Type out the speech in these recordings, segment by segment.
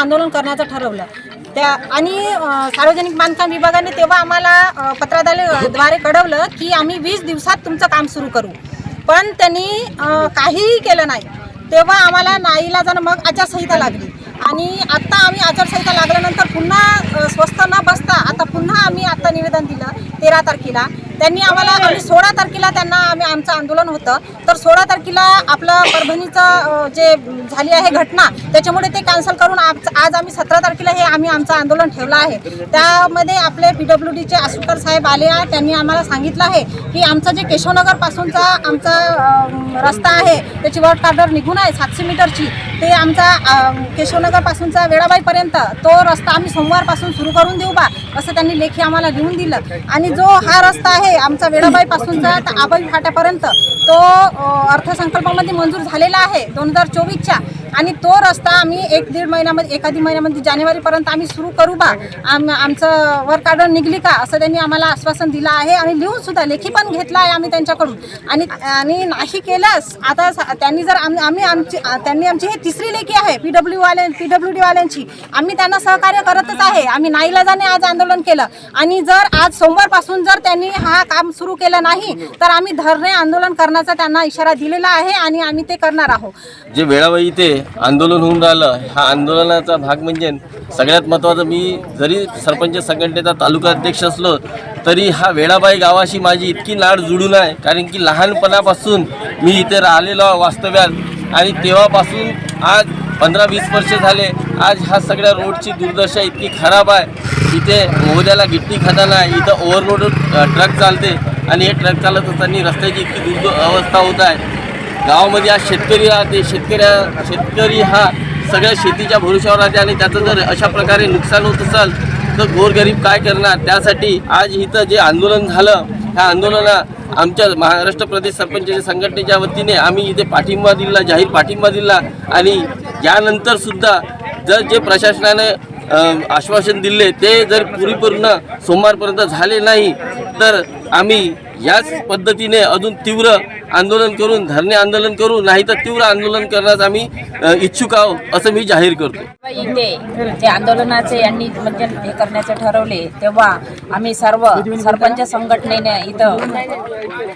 आंदोलन करण्याचं ठरवलं. त्या आणि सार्वजनिक बांधकाम विभागाने तेव्हा आम्हाला पत्राद्वारे कळवलं की आम्ही वीस दिवसात तुमचं काम सुरू करू. पण त्यांनी काहीही केलं नाही. तेव्हा आम्हाला नाईला जाणं मग आचारसंहिता लागली. आणि आत्ता आम्ही आचारसंहिता लागल्यानंतर पुन्हा स्वस्त न बसता आता पुन्हा आम्ही आत्ता निवेदन दिलं तेरा तारखेला. त्यांनी आम्हाला आम्ही सोळा तारखेला त्यांना आम्ही आमचं आंदोलन होतं. तर सोळा तारखेला आपलं परभणीचं जे झाली आहे घटना त्याच्यामुळे ते कॅन्सल करून आज आज आम्ही सतरा तारखेला हे आम्ही आमचं आंदोलन ठेवलं आहे. त्यामध्ये आपले पी डब्ल्यू डीचे आसुकर साहेब आले आहे. त्यांनी आम्हाला सांगितलं आहे की आमचं जे केशवनगर पासूनचा आमचा रस्ता आहे त्याची वर्क ऑर्डर निघून आहे सातशे मीटरची. ते आमचा अ, केशवनगर पासूनचा वेळाबाईपर्यंत तो रस्ता आम्ही सोमवारपासून सुरू करून देऊ बा असं त्यांनी लेखी आम्हाला लिहून दिलं. आणि जो हा रस्ता आहे आमचा वेळाबाई पासूनचा तर आबाई फाट्यापर्यंत तो अर्थसंकल्पामध्ये मंजूर झालेला आहे. दोन हजार चोवीसच्या आणि तो रस्ता आम्ही एक दीड महिन्यामध्ये एखादी महिन्यामध्ये जानेवारीपर्यंत आम्ही सुरू करू बा. आम आमचं वर्क ऑर्डर निघली का? असं त्यांनी आम्हाला आश्वासन दिलं आहे आणि लिहून सुद्धा लेखी पण घेतला आहे आम्ही त्यांच्याकडून. आणि आणि नाही केल्यास आता त्यांनी जर आम- आम्ही आमची त्यांनी आमची ही तिसरी लेखी आहे पी डब्ल्यू वाल्या पी डब्ल्यू डी वाल्यांची. आम्ही त्यांना सहकार्य करतच आहे. आम्ही नाईलाजाने आज आंदोलन केलं. आणि जर आज सोमवारपासून जर त्यांनी हा काम सुरू केलं नाही तर आम्ही धरणे आंदोलन करण्याचा त्यांना इशारा दिलेला आहे आणि आम्ही ते करणार आहोत. जे वेळावेळी ते आंदोलन होऊन राहिलं. हा आंदोलनाचा भाग म्हणजे सगळ्यात महत्त्वाचं मी जरी सरपंच संघटनेचा तालुका अध्यक्ष असलो तरी हा वेळाबाई गावाशी माझी इतकी नाड जुळून आहे. कारण की लहानपणापासून मी इथे राहिलेलो वास्तव्यात. आणि तेव्हापासून आज पंधरा वीस वर्ष झाले आज ह्या सगळ्या रोडची दुर्दशा इतकी खराब आहे. इथे मोहद्याला गिट्टी खाताना इथं ओव्हरलोड ट्रक चालते. आणि हे ट्रक चालत असताना रस्त्याची इतकी दुर्द अवस्था होत आहे. गावामध्ये आज शेतकरी राहते शेतकऱ्या शेतकरी हा सगळ्या शेतीच्या भरोशावर राहते आणि त्याचं जर अशा प्रकारे नुकसान होत असेल तर गोरगरीब काय करणार? त्यासाठी आज इथं जे आंदोलन झालं ह्या आंदोलना आमच्या महाराष्ट्र प्रदेश सरपंच संघटनेच्या वतीने आम्ही इथे पाठिंबा दिला जाहीर पाठिंबा दिला आणि यानंतरसुद्धा जर जे प्रशासनाने आश्वासन दिले ते जर पुरेपूर्ण सोमवारपर्यंत झाले नाही तर आम्ही याच पद्धतीने अजून तीव्र आंदोलन करून धरणे आंदोलन करू नाही तर तीव्र आंदोलन करण्यास आम्ही इच्छुक आहोत असं मी जाहीर करतो इथे जे आंदोलनाचे यांनी म्हणजे हे करण्याचे ठरवले तेव्हा आम्ही सर्व सरपंच संघटनेने इथं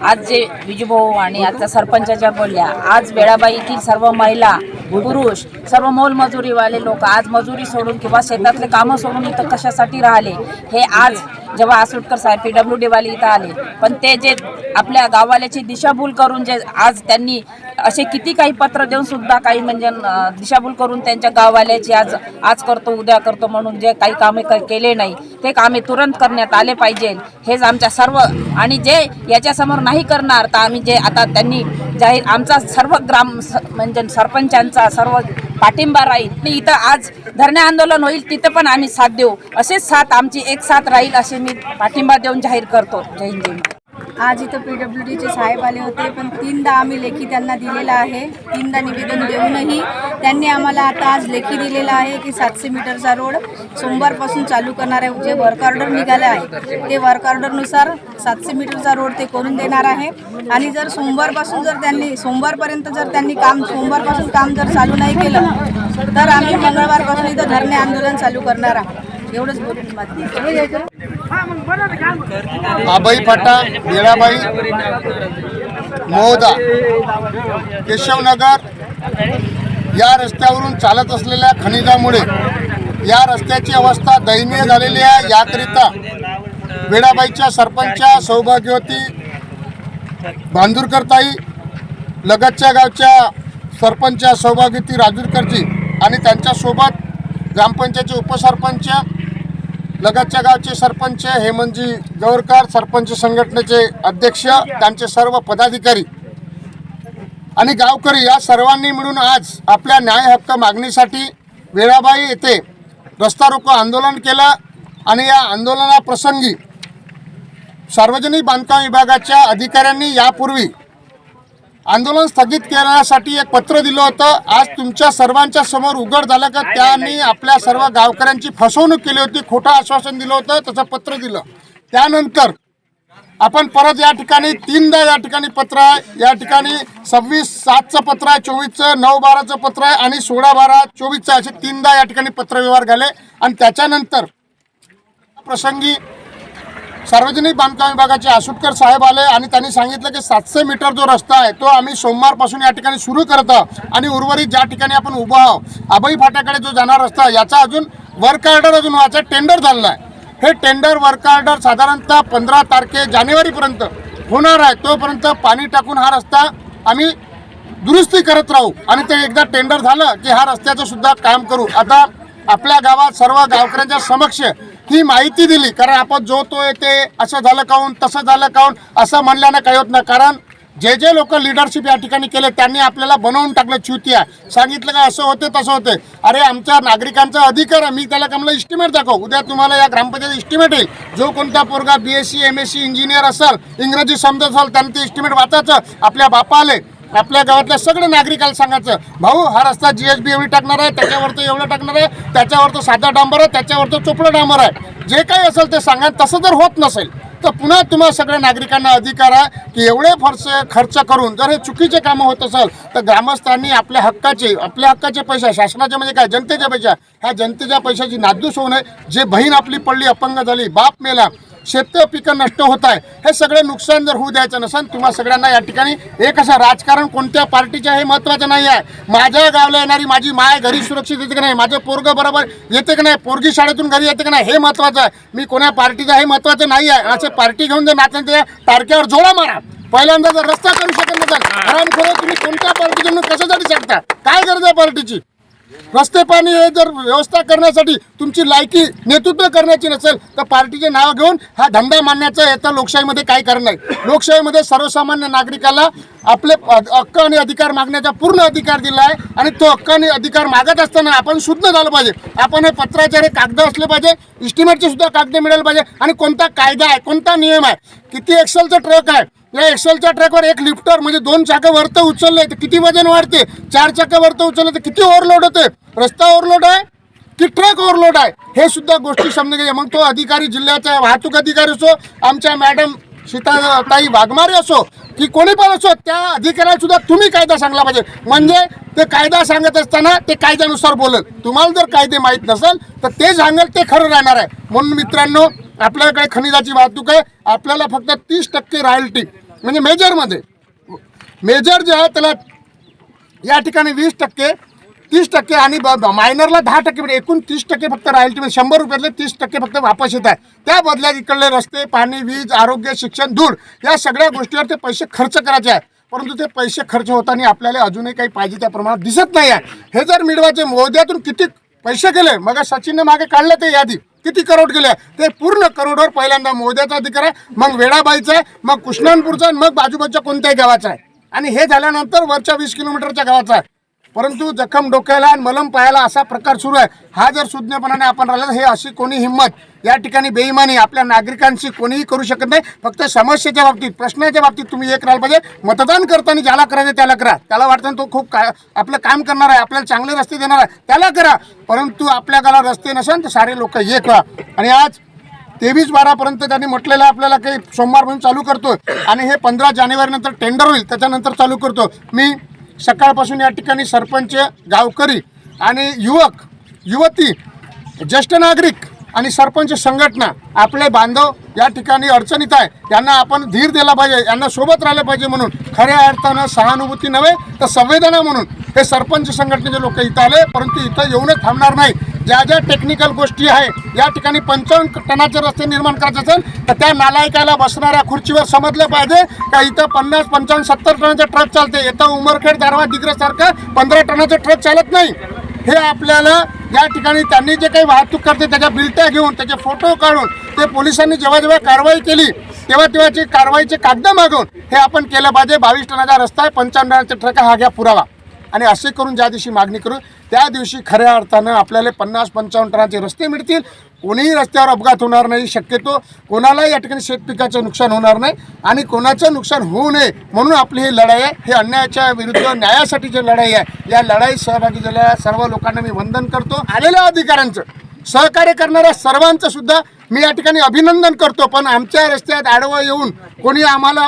आज जे विजूभाऊ आणि आजच्या सरपंच ज्या बोलल्या आज वेळाबाईतील सर्व महिला पुरुष सर्व मोलमजुरीवाले लोक आज मजुरी सोडून किंवा शेतातले कामं सोडून इथं कशासाठी राहिले हे आज जेव्हा आसुटकर साहेब पी डब्ल्यू डीवाले इथं आले पण ते जे आपल्या गाववाल्याची दिशाभूल करून जे आज त्यांनी असे किती काही पत्र देऊन सुद्धा काही म्हणजे दिशाभूल करून त्यांच्या गाववाल्याची आज आज करतो उद्या करतो म्हणून जे काही कामे क- केले नाही ते कामे तुरंत करण्यात आले पाहिजे. हेच आमच्या सर्व आणि जे याच्यासमोर नाही करणार तर आम्ही जे आता त्यांनी जाहीर आमचा सर्व ग्राम स- म्हणजे सरपंचांचा सर्व पाठिंबा राहील. आणि इथं आज धरणे आंदोलन होईल तिथं पण आम्ही साथ देऊ. असेच साथ आमची एक साथ राहील असे मी पाठिंबा देऊन जाहीर करतो. जय हिंद आज इथं पी डब्ल्यू डीचे साहेब आले होते पण तीनदा आम्ही लेखी त्यांना दिलेला आहे. तीनदा निवेदन देऊनही त्यांनी आम्हाला आता आज लेखी दिलेला आहे की सातशे मीटरचा रोड सोमवारपासून चालू करणार आहे जे वर्क ऑर्डर निघाले आहे ते वर्क ऑर्डरनुसार सातशे मीटरचा रोड ते करून देणार आहे. आणि जर सोमवारपासून जर त्यांनी सोमवारपर्यंत जर त्यांनी काम सोमवारपासून काम जर चालू नाही केलं तर आम्ही मंगळवारपासून इथं धरणे आंदोलन चालू करणार आहोत. एवढंच बोलून माहिती आबाई फाटा वेळाबाई मोहदा केशवनगर या रस्त्यावरून चालत असलेल्या खनिजामुळे या रस्त्याची अवस्था दयनीय झालेली आहे. याकरिता वेळाबाईच्या सरपंचा सौभाग्यवती बांदूरकरताई लगतच्या गावच्या सरपंच सौभाग्यवती राजूरकरजी आणि त्यांच्यासोबत ग्रामपंचायतचे उपसरपंच लगतच्या गावचे सरपंच हेमंतजी गौरकर सरपंच संघटनेचे अध्यक्ष त्यांचे सर्व पदाधिकारी आणि गावकरी या सर्वांनी मिळून आज आपल्या न्याय हक्क मागणीसाठी वेळाबाई येथे रस्ता रोको आंदोलन केलं आणि या आंदोलनाप्रसंगी सार्वजनिक बांधकाम विभागाच्या अधिकाऱ्यांनी यापूर्वी आंदोलन स्थगित करण्यासाठी एक पत्र दिलं होतं. आज तुमच्या सर्वांच्या समोर उघड झालं का? त्यांनी आपल्या सर्व गावकऱ्यांची फसवणूक केली होती. खोटं आश्वासन दिलं होतं. तसं पत्र दिलं. त्यानंतर आपण परत या ठिकाणी तीनदा या ठिकाणी पत्र आहे. या ठिकाणी सव्वीस सातचं पत्र आहे चोवीसचं नऊ बाराचं पत्र आहे आणि सोळा बारा चोवीसचं असे तीनदा या ठिकाणी पत्रव्यवहार झाले. आणि त्याच्यानंतर प्रसंगी सार्वजनिक बांधकाम विभागाचे आसुटकर साहेब आले आणि त्यांनी सांगितलं की सातशे मीटर जो रस्ता आहे तो आम्ही सोमवारपासून या ठिकाणी सुरू करत आहोत. आणि उर्वरित ज्या ठिकाणी आपण उभं आहोत आबाई फाट्याकडे जो जाणार रस्ता याचा अजून वर्क ऑर्डर अजून व्हायचा टेंडर झालेलं आहे. हे टेंडर वर्क ऑर्डर साधारणतः पंधरा तारखे जानेवारीपर्यंत होणार आहे. तोपर्यंत पाणी टाकून हा रस्ता आम्ही दुरुस्ती करत राहू आणि ते एकदा टेंडर झालं की हा रस्त्याचं सुद्धा काम करू. आता आपल्या गावात सर्व गावकऱ्यांच्या समक्ष ही माहिती दिली. कारण आपण जो तो येते असं झालं काऊन तसं झालं काऊन असं म्हणल्यानं काही होत नाही. कारण जे जे लोक लिडरशिप या ठिकाणी केले त्यांनी आपल्याला बनवून टाकलं चुतिया. सांगितलं का असं होते तसं होते. अरे आमच्या नागरिकांचा अधिकार आहे. मी त्याला का मला इस्टिमेट दाखव. उद्या तुम्हाला या ग्रामपंचायत इस्टिमेट येईल. जो कोणता पोरगा B S C M S C engineer असेल इंग्रजी समजत असेल त्यांनी ते इस्टिमेट वाचायचं. आपल्या बापाले. आपल्या गावातल्या सगळ्या नागरिकाला सांगायचं भाऊ हा रस्ता जी एस बी एवढी टाकणार आहे त्याच्यावर तो एवढं टाकणार आहे त्याच्यावर तो साधा डांबर आहे त्याच्यावर तो चोपडं डांबर आहे. जे काही असेल ते सांगा तसं जर होत नसेल तर पुन्हा तुम्हा सगळ्या नागरिकांना अधिकार आहे की एवढे फरसे खर्च करून जर हे चुकीचे कामं होत असेल तर ग्रामस्थांनी आपल्या हक्काचे आपल्या हक्काचे पैसे शासनाचे म्हणजे काय जनतेच्या पैशा ह्या जनतेच्या पैशाची नादूस होऊ नये. जे बहीण आपली पडली अपंग झाली बाप मेला शेत पिकं नष्ट होत आहे. हे सगळे नुकसान जर होऊ द्यायचं नसेल तुम्हा सगळ्यांना या ठिकाणी एक असं राजकारण कोणत्या पार्टीचे हे महत्त्वाचं नाही आहे. माझ्या गावला येणारी माझी माय घरी सुरक्षित येते की नाही? माझं पोरगं बरोबर येते की नाही? पोरगी शाळेतून घरी येते की नाही? हे महत्त्वाचं आहे. मी कोण्या पार्टीचं हे महत्त्वाचं नाही आहे. असे पार्टी घेऊन जर नाचन त्या टारक्यावर जोडा मारा. पहिल्यांदा जर रस्ता करू शकत नसाल आराम तुम्ही कोणत्या पार्टी घेऊन कशासाठी शकता काय गरज आहे पार्टीची? रस्ते पाणी हे जर व्यवस्था करण्यासाठी तुमची लायकी नेतृत्व करण्याची नसेल तर पार्टीचे नाव घेऊन हा धंदा मानण्याचा याचा लोकशाहीमध्ये काही कारण नाही. लोकशाहीमध्ये सर्वसामान्य नागरिकाला आपले हक्क आणि अधिकार मागण्याचा पूर्ण अधिकार दिला आहे आणि तो हक्क आणि अधिकार मागत असताना आपण शुद्ध झालं पाहिजे. आपण हे पत्राचे हे कागद असले पाहिजे इस्टिमेटचे सुद्धा कागद मिळाले पाहिजे आणि कोणता कायदा आहे कोणता नियम आहे किती एक्सेलचं ट्रक आहे या एक्सेलच्या ट्रॅकवर एक लिफ्टर म्हणजे दोन चाकं वरतं उचलले तर किती वजन वाढते? चार चाकं वरतं उचलले तर किती ओव्हरलोड होते? रस्ता ओव्हरलोड आहे की ट्रक ओव्हरलोड आहे? हे सुद्धा गोष्टी समजून घ्यायच्या मग तो अधिकारी जिल्ह्याचा वाहतूक अधिकारी असो आमच्या मॅडम सीताताई वाघमारे असो की कोणी पण असो त्या अधिकाऱ्याला सुद्धा तुम्ही कायदा सांगला पाहिजे. म्हणजे ते कायदा सांगत असताना ते कायद्यानुसार बोलत तुम्हाला जर कायदे माहीत नसेल तर ते सांगेल ते खरं राहणार आहे. म्हणून मित्रांनो आपल्याकडे खनिजाची वाहतूक आहे. आपल्याला फक्त तीस टक्के रॉयल्टी म्हणजे मेजरमध्ये. मेजर जे आहे त्याला या ठिकाणी वीस टक्के तीस टक्के आणि ब- मायनरला दहा टक्के म्हणजे एकूण तीस टक्के फक्त रॉयल्टी म्हणजे शंभर रुपयातले तीस टक्के फक्त वापस येत आहे. त्या बदल्यात इकडले रस्ते पाणी वीज आरोग्य शिक्षण धूळ या सगळ्या गोष्टीवर ते पैसे खर्च करायचे आहे. परंतु ते पैसे खर्च होताना आपल्याला अजूनही काही पाहिजे त्या प्रमाणात दिसत नाही आहे. हे जर मिळवायचे मोद्यातून किती पैसे गेले मग सचिनने मागे काढलं ते यादी. किती करोड गेले ते पूर्ण करोडवर पहिल्यांदा मोद्याचा अधिकार आहे मग वेळाबाईचा आहे मग कृष्णानपूरचा आहे, मग बाजूबाजूच्या कोणत्याही गावाचा आहे. आणि हे झाल्यानंतर वरच्या वीस किलोमीटरच्या गावाचा आहे. परंतु जखम डोक्याला आणि मलम पायाला असा प्रकार सुरू आहे. हा जर सुज्ञपणाने आपण राहिला हे अशी कोणी हिंमत? या ठिकाणी बेईमानी आपल्या नागरिकांशी कोणीही करू शकत नाही. फक्त समस्येच्या बाबतीत प्रश्नाच्या बाबतीत तुम्ही एक राहिला पाहिजे. मतदान करताना ज्याला करायचं त्याला करा. त्याला वाटतं तो खूप का आपलं काम करणार आहे आपल्याला चांगले रस्ते देणार आहे त्याला करा. परंतु आपल्या गाला रस्ते नसेल तर सारे लोक एक व्हा. आणि आज तेवीस बारापर्यंत त्यांनी म्हटलेलं आपल्याला काही सोमवार म्हणून चालू करतो आणि हे पंधरा जानेवारीनंतर टेंडर होईल त्याच्यानंतर चालू करतो मी सकाळपासून या ठिकाणी सरपंच गावकरी आणि युवक युवती ज्येष्ठ नागरिक आणि सरपंच संघटना आपले बांधव या ठिकाणी अडचणीत आहे. यांना आपण धीर दिला पाहिजे. यांना सोबत राहिलं पाहिजे म्हणून. खऱ्या अर्थानं सहानुभूती नव्हे तर संवेदना म्हणून हे सरपंच संघटनेचे लोक इथं आले परंतु इथं येऊनच थांबणार नाही. ज्या ज्या टेक्निकल गोष्टी आहे या ठिकाणी पंचावन्न टनाचे रस्ते निर्माण करायचे असेल तर त्या नालायकाला बसणाऱ्या खुर्चीवर समजलं पाहिजे का इथं पन्नास पंचावन्न सत्तर टनाचे ट्रक चालते. इथं उमरखेड दारवा दिग्रसारखं पंधरा टनाचे ट्रक चालत नाही. हे आपल्याला या ठिकाणी त्यांनी जे काही वाहतूक करते त्याच्या बिलट्या घेऊन त्याचे फोटो काढून ते पोलिसांनी जेव्हा जेव्हा कारवाई केली तेव्हा तेव्हाची कारवाईचे कागद मागवून हे आपण केलं पाहिजे. बावीस टनाचा रस्ता आहे पंचावन्न टनाचा ट्रक हा घ्या पुरावा. आणि असे करून ज्या दिवशी मागणी करू त्या दिवशी खऱ्या अर्थानं आपल्याला पन्नास पंचावन्न टनाचे रस्ते मिळतील. कोणीही रस्त्यावर अपघात होणार नाही शक्यतो. कोणालाही या ठिकाणी शेतपिकाचं नुकसान होणार नाही आणि कोणाचं नुकसान होऊ नये म्हणून आपली ही लढाई आहे. हे अन्यायाच्या विरुद्ध न्यायासाठी जी लढाई आहे. या लढाईत सहभागी झालेल्या सर्व लोकांना मी वंदन करतो. आलेल्या अधिकाऱ्यांचं सहकार्य करणाऱ्या सर्वांचं सुद्धा मी या ठिकाणी अभिनंदन करतो. पण आमच्या रस्त्यात आडवं येऊन कोणी आम्हाला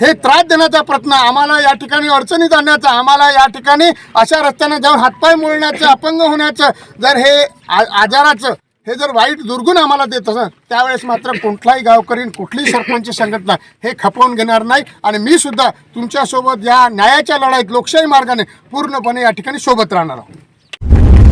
हे त्रास देण्याचा प्रयत्न आम्हाला या ठिकाणी अडचणीत आणण्याचा आम्हाला या ठिकाणी अशा रस्त्याने जाऊन हातपाय मोडण्याचं अपंग होण्याचं जर हे आजाराचं हे जर वाईट दुर्गुण आम्हाला देत असं त्यावेळेस मात्र कुठलाही गावकरी कुठलीही सरपंच संघटना हे खपवून घेणार नाही. आणि मी सुद्धा तुमच्यासोबत या न्यायाच्या लढाईत लोकशाही मार्गाने पूर्णपणे या ठिकाणी सोबत राहणार आहोत.